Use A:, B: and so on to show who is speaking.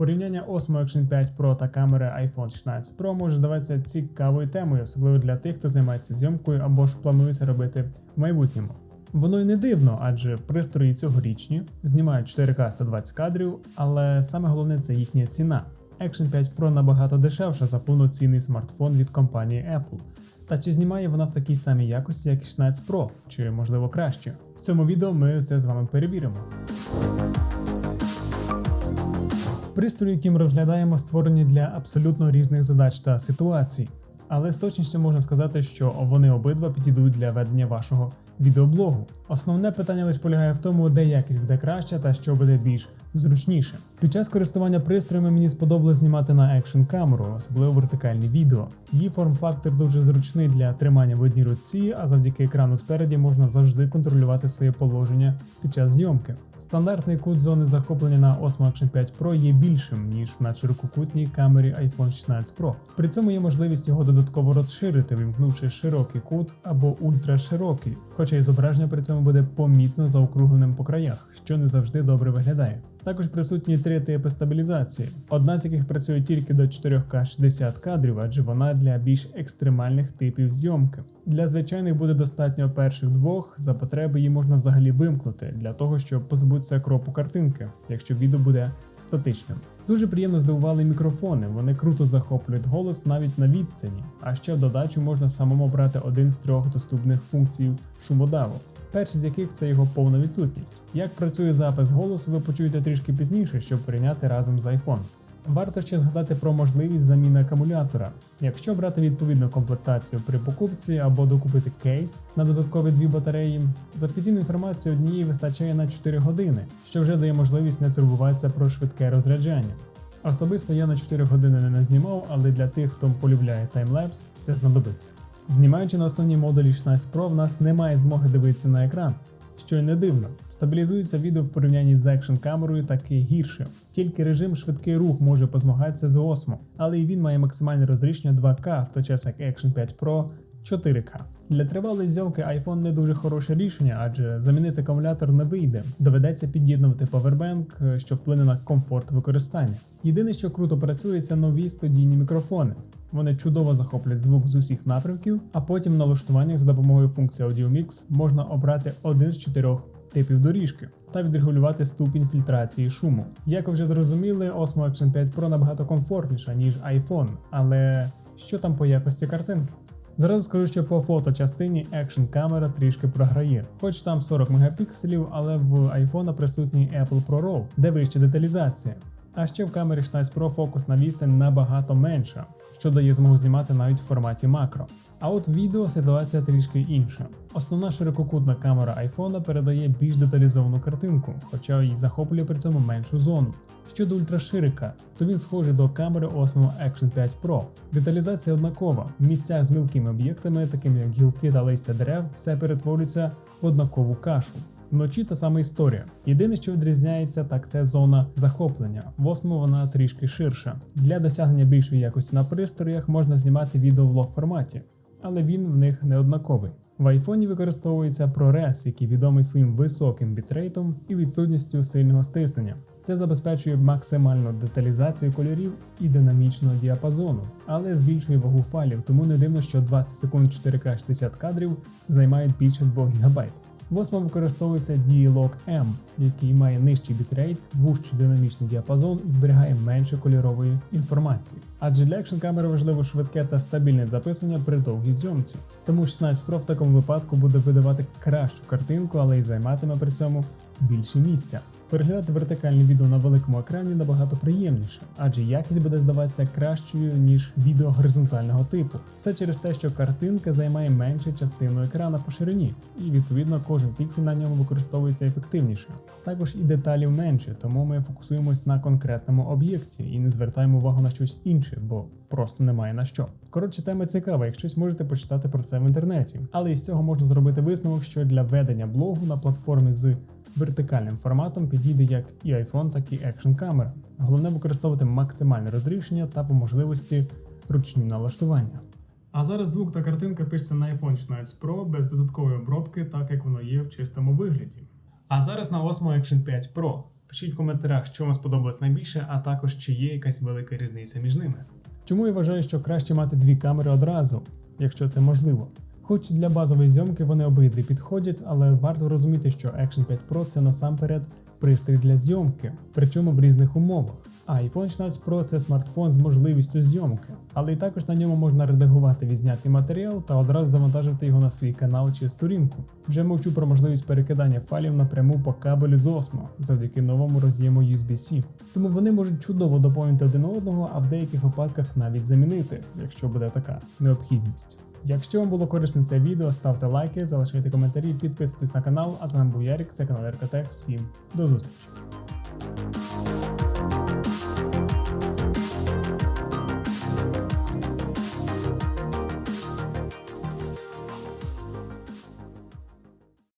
A: Порівняння Osmo Action 5 Pro та камери iPhone 16 Pro може здаватися цікавою темою, особливо для тих, хто займається зйомкою або ж планує це робити в майбутньому. Воно й не дивно, адже пристрої цьогорічні знімають 4К 120 кадрів, але саме головне це їхня ціна. Action 5 Pro набагато дешевша за повноцінний смартфон від компанії Apple. Та чи знімає вона в такій самій якості, як і 16 Pro, чи можливо краще? В цьому відео ми це з вами перевіримо. Пристрої, які ми розглядаємо, створені для абсолютно різних задач та ситуацій. Але з точністю можна сказати, що вони обидва підійдуть для ведення вашого відеоблогу. Основне питання лише полягає в тому, де якість буде краща та що буде більш зручніше. Під час користування пристроями мені сподобалось знімати на екшн камеру, особливо вертикальні відео. Її форм-фактор дуже зручний для тримання в одній руці, а завдяки екрану спереді можна завжди контролювати своє положення під час зйомки. Стандартний кут зони захоплення на Osmo Action 5 Pro є більшим, ніж на ширококутній камері iPhone 16 Pro. При цьому є можливість його додатково розширити, вимкнувши широкий кут або ультраширокий, хоча і зображення при цьому буде помітно заокругленим по краях, що не завжди добре виглядає. Також присутні три типи стабілізації, одна з яких працює тільки до 4К 60 кадрів, адже вона для більш екстремальних типів зйомки. Для звичайних буде достатньо перших двох, за потреби її можна взагалі вимкнути для того, щоб позбутися кропу картинки, якщо відео буде статичним. Дуже приємно здивували мікрофони, вони круто захоплюють голос навіть на відстані. А ще в додачу можна самому обрати один з трьох доступних функцій шумодаву. Перший з яких це його повна відсутність. Як працює запис голосу, ви почуєте трішки пізніше, щоб прийняти разом з iPhone. Варто ще згадати про можливість заміни акумулятора. Якщо брати відповідну комплектацію при покупці або докупити кейс на додаткові дві батареї, за офіційною інформацією однієї вистачає на 4 години, що вже дає можливість не турбуватися про швидке розряджання. Особисто я на 4 години не назнімав, але для тих, хто полюбляє таймлепс, це знадобиться. Знімаючи на основній модулі 16 Pro, в нас немає змоги дивитися на екран, що й не дивно. Стабілізується відео в порівнянні з екшн камерою таки гірше. Тільки режим швидкий рух може позмагатися з Osmo, але і він має максимальне розрішення 2К, в той час як Action 5 Pro 4К. Для тривалої зйомки iPhone не дуже хороше рішення, адже замінити акумулятор не вийде. Доведеться під'єднувати павербенк, що вплине на комфорт використання. Єдине, що круто працює, це нові студійні мікрофони. Вони чудово захоплять звук з усіх напрямків, а потім в налаштуваннях за допомогою функції Audio Mix можна обрати один з чотирьох типів доріжки та відрегулювати ступінь фільтрації шуму. Як ви вже зрозуміли, Osmo Action 5 Pro набагато комфортніша, ніж iPhone, але що там по якості картинки? Зразу скажу, що по фоточастині екшн камера трішки програє, хоч там 40 мегапікселів, але в iPhone присутній Apple Pro RAW, де вища деталізація. А ще в камері 16 Pro фокус на відстань набагато менша, що дає змогу знімати навіть в форматі макро. А от відео ситуація трішки інша. Основна ширококутна камера iPhone передає більш деталізовану картинку, хоча й захоплює при цьому меншу зону. Щодо ультраширика, то він схожий до камери Osmo Action 5 Pro. Деталізація однакова. В місцях з мілкими об'єктами, такими як гілки та листя дерев, все перетворюється в однакову кашу. Вночі та сама історія. Єдине, що відрізняється, так це зона захоплення. В Osmo вона трішки ширша. Для досягнення більшої якості на пристроях можна знімати відео в лог форматі, але він в них не однаковий. В айфоні використовується ProRes, який відомий своїм високим бітрейтом і відсутністю сильного стиснення. Це забезпечує максимальну деталізацію кольорів і динамічного діапазону, але збільшує вагу файлів, тому не дивно, що 20 секунд 4К 60 кадрів займають більше 2 ГБ. В використовується D-Log M, який має нижчий бітрейт, вужчий динамічний діапазон і зберігає менше кольорової інформації. Адже для екшн камери важливо швидке та стабільне записування при довгій зйомці. Тому 16 Pro в такому випадку буде видавати кращу картинку, але й займатиме при цьому більше місця. Переглядати вертикальні відео на великому екрані набагато приємніше, адже якість буде здаватися кращою, ніж відео горизонтального типу. Все через те, що картинка займає менше частину екрана по ширині, і відповідно кожен піксель на ньому використовується ефективніше. Також і деталів менше, тому ми фокусуємось на конкретному об'єкті і не звертаємо увагу на щось інше, бо просто немає на що. Коротше, тема цікава, якщо щось можете почитати про це в інтернеті. Але із цього можна зробити висновок, що для ведення блогу на платформі з вертикальним форматом підійде як і iPhone, так і Action камера. Головне використовувати максимальне розрішення та по можливості ручні налаштування. А зараз звук та картинка пишеться на iPhone 16 Pro без додаткової обробки, так як воно є в чистому вигляді. А зараз на Osmo Action 5 Pro. Пишіть в коментарях, що вам сподобалось найбільше, а також чи є якась велика різниця між ними. Чому я вважаю, що краще мати дві камери одразу, якщо це можливо. Хоч для базової зйомки вони обидві підходять, але варто розуміти, що Action 5 Pro це насамперед пристрій для зйомки, причому в різних умовах. А iPhone 16 Pro це смартфон з можливістю зйомки, але і також на ньому можна редагувати відзнятий матеріал та одразу завантажити його на свій канал чи сторінку. Вже мовчу про можливість перекидання файлів напряму по кабелю з Osmo завдяки новому роз'єму USB-C. Тому вони можуть чудово доповнити один одного, а в деяких випадках навіть замінити, якщо буде така необхідність. Якщо вам було корисне це відео, ставте лайки, залишайте коментарі, підписуйтесь на канал. А з вами був Ярік, це канал РКТ. Всім до зустрічі!